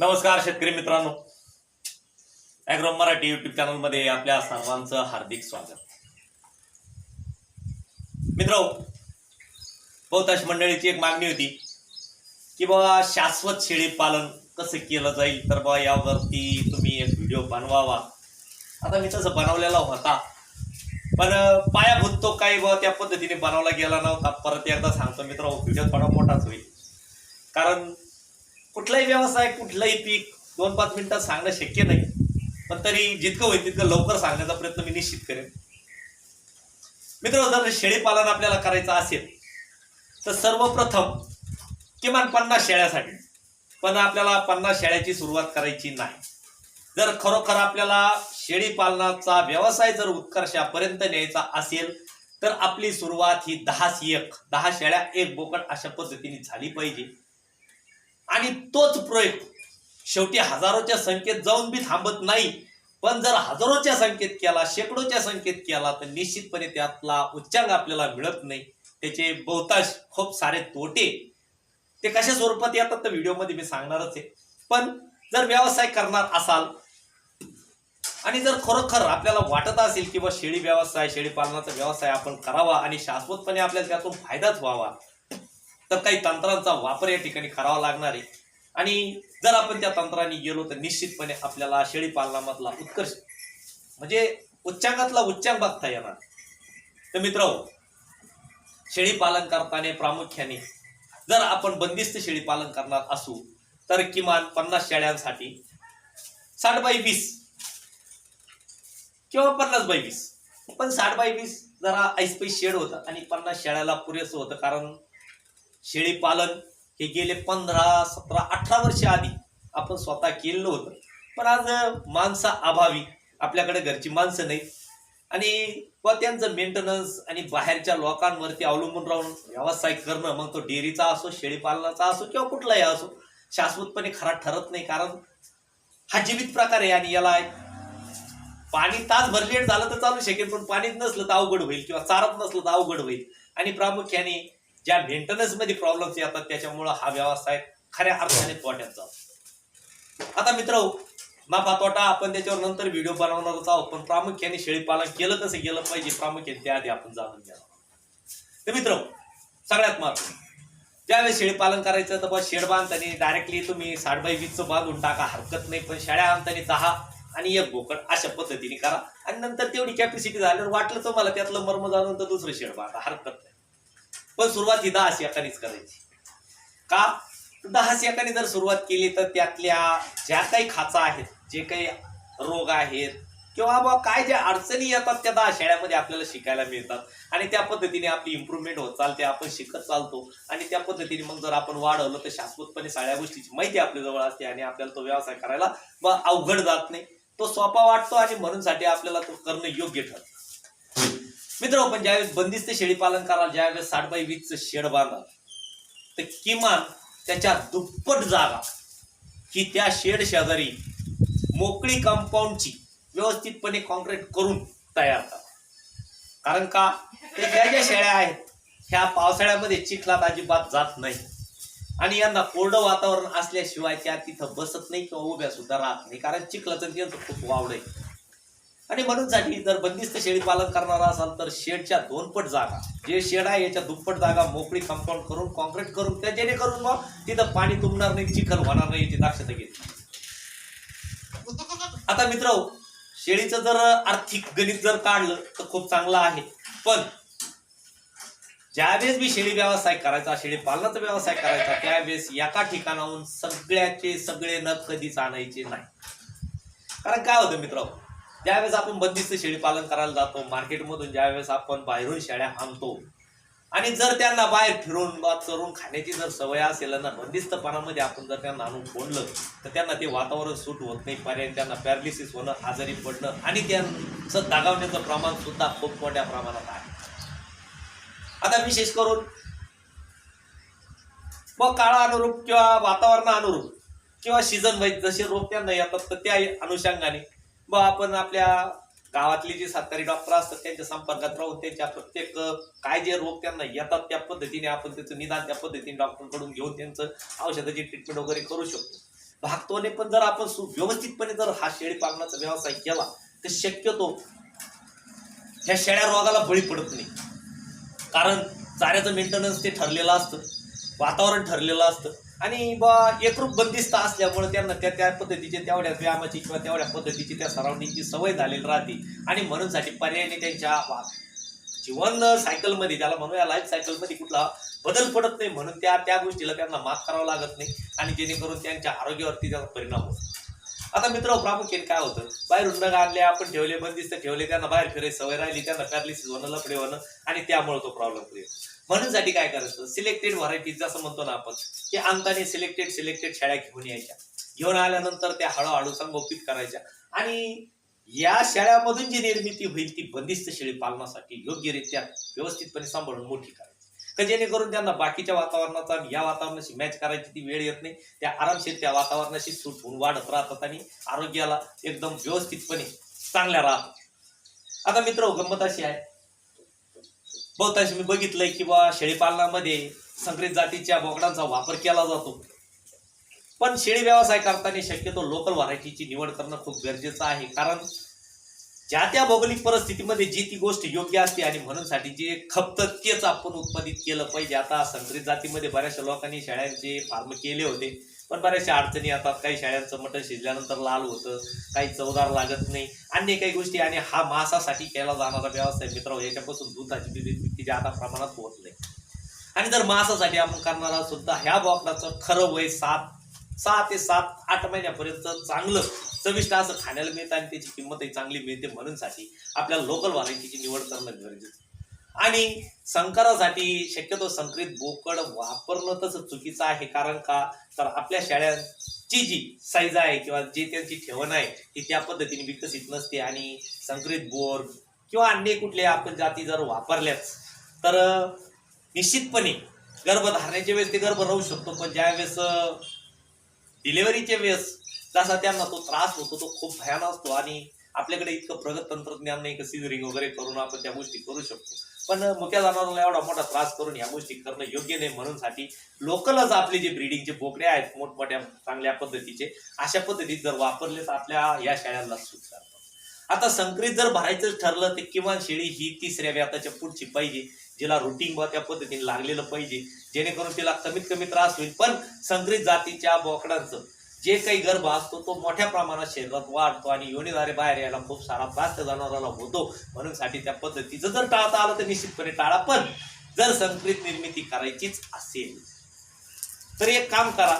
नमस्कार शेतकरी मित्रांनो. ॲग्रो मराठी युट्यूब चॅनलमध्ये आपल्या सर्वांचं हार्दिक स्वागत. मित्र बहुतांश मंडळीची एक मागणी होती की बाबा शाश्वत शेळी पालन कसं केलं जाईल? तर बाबा यावरती तुम्ही एक व्हिडिओ बनवावा. आता मी तसं बनवलेला होता. पण पायाभूत तो काही बाबा त्या पद्धतीने बनवला गेला नव्हता. परत एकदा सांगतो मित्र व्हिडिओ थोडा मोठाच होईल. कारण कुठलाही व्यवसाय कुठलंही पीक दोन पाच मिनिटात सांगणं शक्य नाही. पण तरी जितकं होईल तितकं लवकर सांगण्याचा प्रयत्न मी निश्चित करेन. मित्र जर शेळी पालन आपल्याला करायचं असेल तर सर्वप्रथम किमान पन्नास शेळ्यासाठी पण आपल्याला पन्नास शेळ्याची सुरुवात करायची नाही. जर खरोखर आपल्याला शेळी पालनाचा व्यवसाय जर उत्कर्षापर्यंत न्यायचा असेल तर आपली सुरुवात ही दहाच एक दहा शेळ्या एक बोकड अशा पद्धतीने झाली पाहिजे. आणि तोच प्रयोग शेवटी हजारोच्या संख्येत जाऊन बी थांबत नाही. पण जर हजारोच्या संख्येत केला शेकडोच्या संख्येत केला तर निश्चितपणे त्यातला उच्चांग आपल्याला मिळत नाही. त्याचे बहुतांश खूप सारे तोटे. ते कशा स्वरूपात येतात तर व्हिडिओमध्ये मी सांगणारच आहे. पण जर व्यवसाय करणार असाल आणि जर खरोखर आपल्याला वाटत असेल की बा शेळी व्यवसाय शेळी पालनाचा व्यवसाय आपण करावा आणि शाश्वतपणे आपल्याला त्यातून फायदाच व्हावा तर काही तंत्रांचा वापर या ठिकाणी करावा लागणार आहे. आणि जर आपण त्या तंत्राने गेलो तर निश्चितपणे आपल्याला शेळी पालनामधला उत्कर्ष म्हणजे उच्चांगातला उच्चांग बघता येणार. तर मित्र शेळी पालन करताना प्रामुख्याने जर आपण बंदिस्त शेळी पालन करणार असू तर किमान पन्नास शेळ्यांसाठी साठ बाय वीस किंवा पन्नास बाय वीस. पण साठ बाय वीस जरा ऐसपैस शेड होतं आणि पन्नास शेळ्याला पुरेसं होतं. कारण शेळी पालन हे गेले पंधरा सतरा अठरा वर्ष आधी आपण स्वतः केलेलं होतं पण आज माणसा अभावी. आपल्याकडे घरची माणसं नाही आणि व त्यांचं मेंटेनन्स आणि बाहेरच्या लोकांवरती अवलंबून राहून व्यवसाय करणं मग तो डेअरीचा असो शेळीपालनाचा असो किंवा कुठलाही असो शाश्वतपणे खरा ठरत नाही. कारण हा जीवित प्रकार आहे आणि याला पाणी तास भर लेट झालं तर चालू शकेल पण पाणीच नसलं तर अवघड होईल किंवा चारत नसलं तर अवघड होईल. आणि प्रामुख्याने ज्या मेंटेनन्समध्ये प्रॉब्लेम्स येतात त्याच्यामुळं हा व्यवसाय खऱ्या अर्थाने तोट्यात जातो. आता मित्र नफा तोटा आपण त्याच्यावर नंतर व्हिडिओ बनवणारच आहोत पण प्रामुख्याने शेळी पालन केलं कसं गेलं पाहिजे. प्रामुख्याने त्याआधी आपण जाणून घ्या तर मित्र सगळ्यात महत्त्व ज्यावेळेस शेळी पालन करायचं तर बस शेड बांधताना डायरेक्टली तुम्ही साठ बाय वीसचं बांधून टाका. हरकत नाही पण शाळा आणताना दहा आणि एक बोकड अशा पद्धतीने करा. आणि नंतर तेवढी कॅपॅसिटी झाल्यावर वाटलं तुम्हाला त्यातलं मर्म जाणून तर दुसरं शेड बांधा. हरकत नाही. पण सुरुवात ही दहा एकानेच करायची. का? दहा एकाने जर सुरुवात केली तर त्यातल्या ज्या काही खाचा आहेत जे काही रोग आहेत किंवा बा काय ज्या अडचणी येतात त्या दहा शाळेमध्ये आपल्याला शिकायला मिळतात. आणि त्या पद्धतीने आपली इम्प्रूव्हमेंट होत चालते आपण शिकत चालतो. आणि त्या पद्धतीने मग जर आपण वाढवलं तर शाश्वतपणे सगळ्या गोष्टीची माहिती आपल्या जवळ असते आणि आपल्याला तो व्यवसाय करायला अवघड जात नाही. तो सोपा वाटतो आणि म्हणून साठी आपल्याला तो करणं योग्य ठरतं. मित्र पण ज्यावेळेस बंदिस्त शेळी पालन कराल ज्यावेळेस साठ बाय वीसचं शेड बांधाल तर किमान त्याच्या दुप्पट जागा की त्या शेड शेजारी मोकळी कंपाऊंडची व्यवस्थितपणे कॉन्क्रीट करून तयार करा. कारण का? ते ज्या ज्या शेळ्या आहेत ह्या पावसाळ्यामध्ये चिखलात अजिबात जात नाही आणि यांना कोरडं वातावरण असल्याशिवाय त्या तिथं बसत नाही किंवा उभ्या सुद्धा राहत नाही. कारण चिखलाचं त्यांचं खूप वावड आहे. आणि म्हणून साठी जर बंदिस्त शेळी पालन करणार असाल तर शेडच्या दोनपट जागा जे शेड आहे याच्या दुप्पट जागा मोकळी कंपाऊंड करून कॉन्क्रीट करून त्या जेणेकरून मग तिथं पाणी तुंबणार नाही चिखल होणार नाही याची दक्षता घेतली आता मित्र शेळीचं जर आर्थिक गणित जर काढलं तर खूप चांगलं आहे. पण ज्यावेळेस मी शेळी व्यवसाय करायचा शेळी पालनाचा व्यवसाय करायचा त्यावेळेस एका ठिकाणाहून सगळ्याचे सगळे नग कधीच आणायचे नाही. कारण काय होतं मित्र ज्यावेळेस आपण बंदिस्त शेळी पालन करायला जातो मार्केटमधून ज्यावेळेस आपण बाहेरून शेळ्या आणतो आणि जर त्यांना बाहेर फिरून बा चरून खाण्याची जर सवय असेल ना बंदिस्तपणामध्ये आपण जर त्यांना आणून फोडलं तर त्यांना ते वातावरण सूट होत नाही. पर्याय त्यांना पॅरालिसिस होणं आजारी पडणं आणि त्यांचं दागावण्याचं प्रमाण सुद्धा खूप मोठ्या प्रमाणात आहे. आता विशेष करून मग काळा अनुरूप किंवा वातावरण अनुरूप किंवा सीझन वाईज जसे रोग त्यांना येतात तर त्या अनुषंगाने मग आपण आपल्या गावातले जे सरकारी डॉक्टर असतात त्यांच्या संपर्कात राहून त्यांच्या प्रत्येक काय जे रोग त्यांना येतात त्या पद्धतीने आपण त्याचं निदान त्या पद्धतीने डॉक्टरकडून घेऊन त्यांचं औषधाची ट्रीटमेंट वगैरे करू शकतो. भागतोने पण जर आपण सु- व्यवस्थितपणे जर हा शेळी पालनाचा व्यवसाय केला तर शक्यतो ह्या शेळ्या रोगाला बळी पडत नाही. कारण चाऱ्याचं मेंटेनन्स ते ठरलेलं असतं वातावरण ठरलेलं असतं. आणि बा एकरूप बंदिस्त असल्यामुळे त्यांना त्या त्या पद्धतीचे तेवढ्या व्यायामाची किंवा तेवढ्या पद्धतीची त्या सराउंडिंगची सवय झालेली राहते. आणि म्हणून साठी पर्यायाने त्यांच्या जीवन सायकलमध्ये त्याला म्हणूया लाईफ सायकलमध्ये कुठला बदल पडत नाही म्हणून त्या त्या गोष्टीला त्यांना मात करावं लागत नाही. आणि जेणेकरून त्यांच्या आरोग्यावरती त्याचा परिणाम होतो. आता मित्र प्रामुख्याने काय होतं? बाहेर उंडग आणले आपण ठेवले बंदिस्त ठेवले त्यांना बाहेर फिरायची सवय राहिली त्यांना पॅरलिसिस होणं लपडे होणं आणि त्यामुळे तो प्रॉब्लेम क्रिएट म्हणून साठी काय करायचं? सिलेक्टेड व्हरायटीज जसं म्हणतो ना आपण की अंताने सिलेक्टेड सिलेक्टेड शेळ्या घेऊन यायच्या. घेऊन आल्यानंतर त्या हळूहळू संगोपित करायच्या. आणि या शेळ्यामधून जी निर्मिती होईल ती बंदिस्त शेळी पालनासाठी योग्यरित्या व्यवस्थितपणे सांभाळून मोठी करायची. का जेणेकरून त्यांना बाकीच्या वातावरणाचा आणि या वातावरणाशी मॅच करायची ती वेळ येत नाही. त्या आरामशीर त्या वातावरणाशी सूट होऊन वाढत राहतात आणि आरोग्याला एकदम व्यवस्थितपणे चांगल्या राहतात. आता मित्र गंमत अशी आहे बहुतांश मी बघितलंय की बा शेळीपालनामध्ये संकरित जातीच्या बोकडांचा वापर केला जातो. पण शेळी व्यवसाय करताना शक्यतो लोकल व्हरायटीची निवड करणं खूप गरजेचं आहे. कारण ज्या त्या भौगोलिक परिस्थितीमध्ये जी ती गोष्ट योग्य असते आणि म्हणूनसाठी जे खपतं तेच आपण उत्पादित केलं पाहिजे. आता संकरित जातीमध्ये बऱ्याचशा लोकांनी शेळ्यांचे फार्म केले होते. पण बऱ्याचशा अडचणी येतात. काही शाळांचं मटण शिजल्यानंतर लाल होतं काही चवदार लागत नाही. अन्य काही गोष्टी आणि हा मांसासाठी केला जाणारा व्यवसाय मित्र याच्यापासून दुधाची निर्मिती जादा प्रमाणात होत नाही. आणि जर मांसासाठी आपण करणारा सुद्धा ह्या बोकडाचं खरं वय सात सहा ते सात आठ महिन्यापर्यंत चांगलं चविष्ट असं खाण्याला मिळतं आणि त्याची किंमतही चांगली मिळते म्हणून साठी आपल्याला लोकल व्हरायटीची निवड करणं गरजेचं आणि संकरासाठी शक्यतो संकरित बोकड वापरणं तसं चुकीचं आहे. कारण का? तर आपल्या शाळांची जी साईज आहे किंवा जी त्यांची ठेवण आहे ती त्या पद्धतीने विकसित नसते आणि संकरित बोर किंवा अन्य कुठले आपण जाती जर वापरल्याच तर निश्चितपणे गर्भधारण्याच्या वेळेस ते गर्भ राहू शकतो. पण ज्या वेळेस डिलिव्हरीच्या वेळेस जसा त्यांना तो त्रास होतो तो खूप भयानक असतो आणि आपल्याकडे इतकं प्रगत तंत्रज्ञान नाही का सिझरिंग वगैरे करून आपण त्या गोष्टी करू शकतो. पण मोठ्या जनावरांना एवढा मोठा त्रास करून ह्या गोष्टी करणं योग्य नाही म्हणून साठी लोकलच आपले जे ब्रिडिंगचे बोकडे आहेत मोठमोठ्या चांगल्या पद्धतीचे अशा पद्धतीत जर वापरले तर आपल्या या शाळांना सुटतात आता संकरित जर भरायचं ठरलं तर किमान शेळी ही तिसऱ्या व्याताच्या पुढची पाहिजे जिला रुटीन बा त्या पद्धतीने लागलेलं पाहिजे जेणेकरून तिला कमीत कमी त्रास होईल. पण संकरित जातीच्या बोकडांचं जे काही गर्भ असतो तो मोठ्या प्रमाणात शरीरात वाढतो आणि योनीद्वारे बाहेर यायला खूप सारा त्रास त्या जनावराला होतो. म्हणून साठी त्या पद्धतीचं जर टाळता आलं तर निश्चितपणे टाळा. पण जर संकरित निर्मिती करायचीच असेल तर एक काम करा.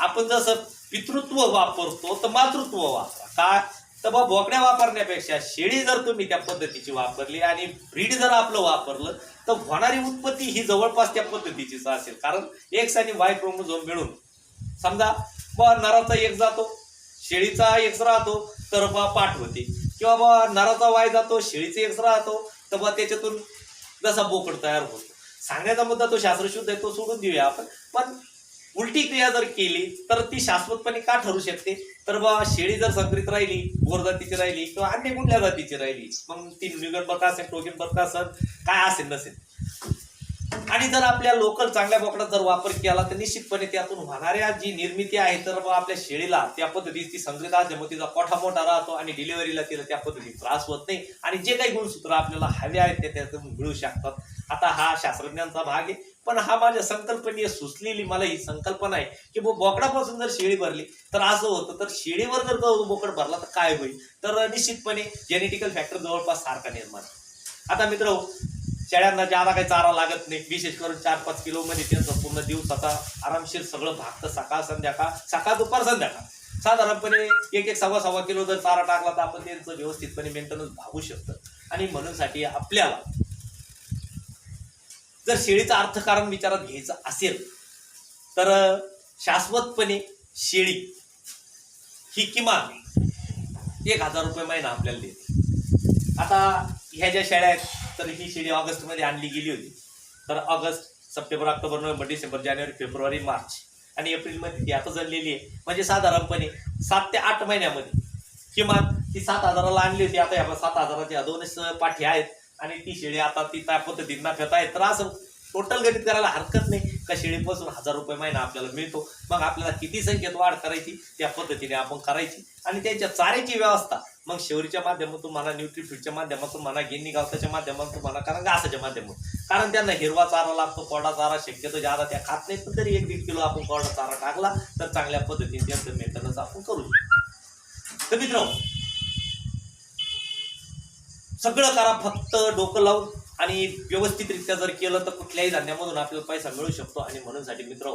आपण जसं पितृत्व वापरतो तर मातृत्व वापरा. का? तर बा बोकड्या वापरण्यापेक्षा शेळी जर तुम्ही त्या पद्धतीची वापरली आणि ब्रीड जर आपलं वापरलं तर होणारी उत्पत्ती ही जवळपास त्या पद्धतीचीच असेल. कारण एक्स आणि वाय क्रोमोझोम मिळून समजा बा नराचा एक जातो शेळीचा एक्स राहतो तर बा पाठ होते. किंवा बा नराचा वाय जातो शेळीचा एक राहतो तर बा त्याच्यातून जसा बोकड तयार होतो. सांगण्याचा मुद्दा तो शास्त्रशुद्ध आहे तो सोडून देऊया आपण. पण उलटी क्रिया जर केली तर ती शाश्वतपणे का ठरू शकते? तर बा शेळी जर संकरित राहिली गोर जातीची राहिली किंवा अन्य कुठल्या जातीची राहिली मग ती न्यूगन बरका असेल टोगन बरका असेल काय असेल नसेल. आणि जर आपल्या लोकल चांगल्या बोकडा जर वापर केला तर निश्चितपणे त्यातून होणाऱ्या जी निर्मिती आहे तर आपल्या शेळीला त्या पद्धतीची ती संकरित मग तिचा कोठा मोठा राहतो आणि डिलिव्हरीला तिला त्या पद्धतीने त्रास होत नाही. आणि जे काही गुणसूत्र आपल्याला हवे आहेत ते त्यातून मिळू शकतात. आता हा शास्त्रज्ञांचा भाग आहे पण हा माझ्या संकल्पनीय सुचलेली मला ही संकल्पना आहे की बुवा बोकडापासून जर शेळी भरली तर असं होतं तर शेळीवर जर बोकड भरला तर काय होईल? तर निश्चितपणे जेनेटिकल फॅक्टर जवळपास सारखा निर्माण आता मित्र शेळ्यांना ज्यादा काही चारा लागत नाही विशेष करून चार पाच किलो मध्ये त्यांचं पूर्ण दिवसाचा आरामशीर सगळं भागतं सकाळ संध्याकाळ सकाळ दुपार संध्याकाळ. साधारणपणे एक एक सव्वा सव्वा किलो जर चारा टाकला तर आपण त्यांचं व्यवस्थितपणे मेंटेनन्स भागू शकतं. आणि म्हणूनसाठी आपल्याला जर शेळीचं अर्थकारण विचारात घ्यायचं असेल तर शाश्वतपणे शेळी ही किमान एक हजार रुपये महिना आपल्याला देते. आता ह्या ज्या शेळ्या आहेत तर ही शेळी ऑगस्टमध्ये आणली गेली होती. तर August September October November December जानेवारी फेब्रुवारी मार्च आणि एप्रिलमध्ये ती आता जळलेली आहे. म्हणजे साधारणपणे सात ते आठ महिन्यामध्ये. किमान ती सात हजाराला आणली होती. आता या सात हजाराच्या दोनच पाठी आहेत आणि ती शेळी आता ती त्या पद्धतीनं नफ्यात आहे. तर असं टोटल गणित करायला हरकत नाही. का शेळीपासून हजार रुपये महिना आपल्याला मिळतो. मग आपल्याला किती संख्येत वाढ करायची? त्या पद्धतीने आपण करायची. आणि त्यांच्या चाऱ्याची व्यवस्था मग शेवरीच्या माध्यमातून म्हणा न्यूट्रिफिटच्या माध्यमातून म्हणा गिन्नी गावताच्या माध्यमातून म्हणा कारण घासाच्या माध्यमातून. कारण त्यांना हिरवा चारा लागतो कोरडा चारा शक्यतो ज्यादा त्या खात नाही पण तरी एक दीड किलो आपण कोरडा चारा टाकला तर चांगल्या पद्धतीने त्यांचं मेंटेनन्स आपण करू शकतो. तर मित्र सगळं करा फक्त डोकं लावून आणि व्यवस्थितरित्या जर केलं तर कुठल्याही धान्यामधून आपल्याला पैसा मिळू शकतो आणि म्हणून साठी मित्र